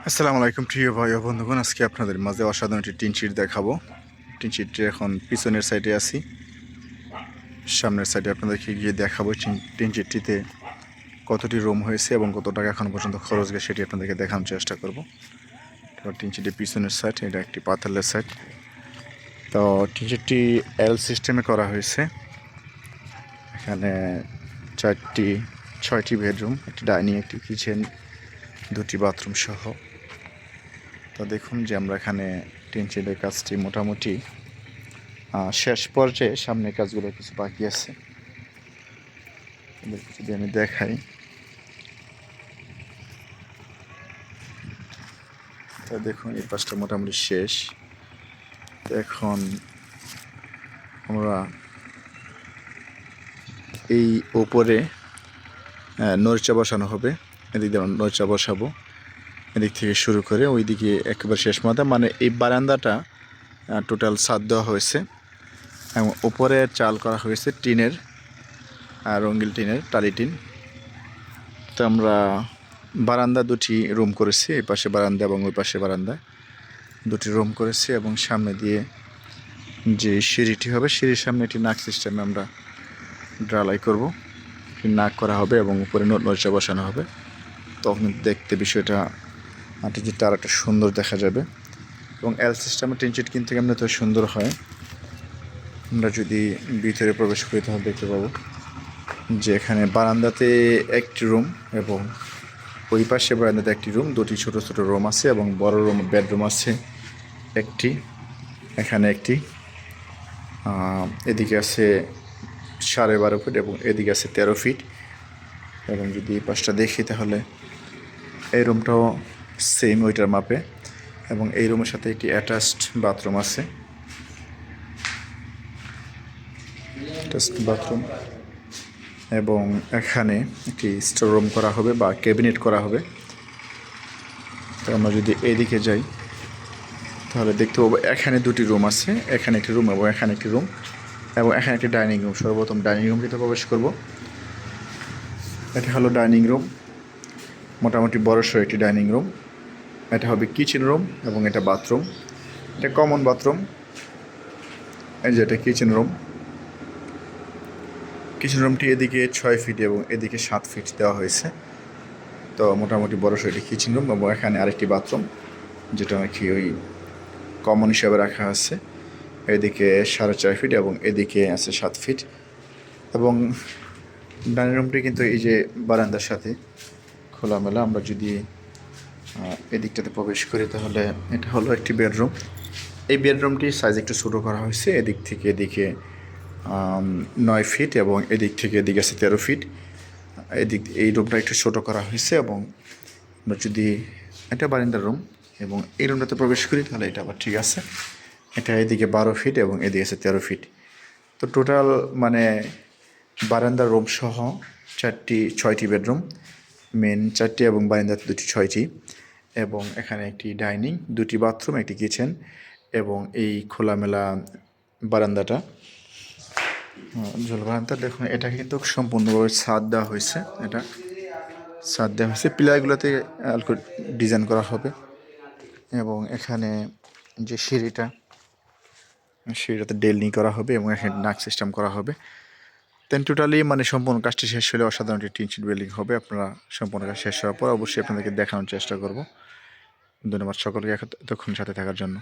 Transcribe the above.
আসসালামু আলাইকুম, প্রিয় ভাই ও বন্ধুগণ। আজকে আপনাদের মাঝে অসাধারণ একটি টিন শিট দেখাবো। টিন শিটটি এখন পিছনের সাইডে আছি। সামনের সাইডে আপনাদেরকে গিয়ে দেখাবো টিন- টিন শিটটিতে কতটি রুম হয়েছে এবং কত টাকা এখন পর্যন্ত খরচ গেছে সেটি আপনাদেরকে দেখানোর চেষ্টা করব। এবার টিন শিটের পিছনের সাইড এটা একটি পাথরের সাইড তো টিন শিটটি এল সিস্টেমে করা হয়েছে। এখানে চারটি, ছয়টি বেডরুম একটি ডাইনিং একটি কিচেন দুটি বাথরুম সহ। তো দেখুন যে আমরা এখানে টিন কাজটি মোটামুটি শেষ পর্যায়ে সামনের কাজগুলো কিছু বাকি আছে। যদি আমি দেখাই। তো দেখুন, এই পাশটা মোটামুটি শেষ। এখন আমরা এই ওপরে নরচা বসানো হবে। এদিক দিয়ে নরচা বসাবো। এদিক থেকে শুরু করে ওইদিকে একেবারে শেষ মাথা। মানে এই বারান্দাটা টোটাল সাদ দেওয়া হয়েছে। এবং উপরে চাল করা হয়েছে টিনের আর রঙ্গিল টিনের, টালি টিন। তো আমরা বারান্দা দুটি রুম করেছি, এই পাশে বারান্দা এবং ওই পাশে বারান্দা। দুটি রুম করেছি এবং সামনে দিয়ে যে সিঁড়িটি হবে, সিঁড়ির সামনে একটি নাক সিস্টেমে আমরা ড্রালাই করব। নাক করা হবে এবং উপরে নরচা বসানো হবে। তখন দেখতে বিষয়টা টিনচিটটা আর একটা সুন্দর দেখা যাবে। এবং এল সিস্টেমের টিনচিট কিনতে এমনি তো সুন্দর হয়। আমরা যদি ভিতরে প্রবেশ করি তাহলে দেখতে পাবো যে এখানে বারান্দাতে একটি রুম এবং ওই পাশে বারান্দাতে একটি রুম দুটি ছোট ছোট রুম আছে এবং বড় রুম বেডরুম আছে একটি, এখানে একটি। এদিকে আছে সাড়ে বারো ফিট এবং এদিকে আছে তেরো ফিট এবং যদি এই পাশটা দেখি তাহলে এই রুমটাও সেম ওইটার মাপে এবং এই রুমের সাথে একটি অ্যাটাচড বাথরুম আছে। অ্যাটাচড বাথরুম এবং এখানে একটি স্টোর রুম করা হবে বা ক্যাবিনেট করা হবে। তো আমরা যদি এদিকে যাই, তাহলে দেখতে পাবো এখানে দুটি রুম আছে, এখানে একটি রুম এবং এখানে একটি রুম এবং এখানে একটি ডাইনিং রুম সর্বপ্রথম ডাইনিং রুমটিতে প্রবেশ করব। এটা হলো ডাইনিং রুম মোটামুটি বড়সড় একটি ডাইনিং রুম। এটা হবে কিচেন রুম এবং এটা বাথরুম। এটা কমন বাথরুম। এই যে এটা কিচেন রুম। কিচেন রুমটি এদিকে ছয় ফিট এবং এদিকে সাত ফিট দেওয়া হয়েছে। তো মোটামুটি বড়সড় একটি কিচেন রুম এবং এখানে আরেকটি বাথরুম, যেটা নাকি ওই কমন হিসাবে রাখা আছে। এদিকে সাড়ে চার ফিট এবং এদিকে আছে সাত ফিট। এবং ডাইনিং রুমটি কিন্তু এই যে বারান্দার সাথে। খোলামেলা, আমরা যদি এদিকটাতে প্রবেশ করি তাহলে এটা হলো একটি বেডরুম। এই বেডরুমটির সাইজ একটু ছোটো করা হয়েছে, এদিক থেকে এদিকে নয় ফিট এবং এদিক থেকে এদিকে আছে তেরো ফিট। এদিক, এই রুমটা একটু ছোটো করা হয়েছে এবং আমরা যদি, এটা বারিন্দার রুম এবং এই রুমটাতে প্রবেশ করি তাহলে এটা আবার ঠিক আছে। এটা এদিকে বারো ফিট এবং এদিকে আছে তেরো ফিট। তো টোটাল মানে বারান্দার রুম সহ চারটি, ছয়টি বেডরুম। মেন চারটি এবং বারান্দাতে দুটি ছয়টি এবং এখানে একটি ডাইনিং, দুটি বাথরুম, একটি কিচেন এবং এই খোলামেলা বারান্দাটা। জল বারান্দা, দেখুন এটা কিন্তু সম্পূর্ণভাবে ছাদ দেওয়া হয়েছে, এটা ছাদ দেওয়া হয়েছে। পিলারগুলোতে ডিজাইন করা হবে এবং এখানে যে সিঁড়িটা, সিঁড়িটাতে ডেলনি করা হবে এবং এখানে নাক সিস্টেম করা হবে। দেন টোটালি মানে সম্পূর্ণ কাজটি শেষ হলে অসাধারণ একটি টিন শিট বিল্ডিং হবে। আপনারা সম্পূর্ণ কাজ শেষ হওয়ার পর অবশ্যই আপনাদেরকে দেখানোর চেষ্টা করব। ধন্যবাদ সকলকে এতক্ষণ সাথে থাকার জন্য।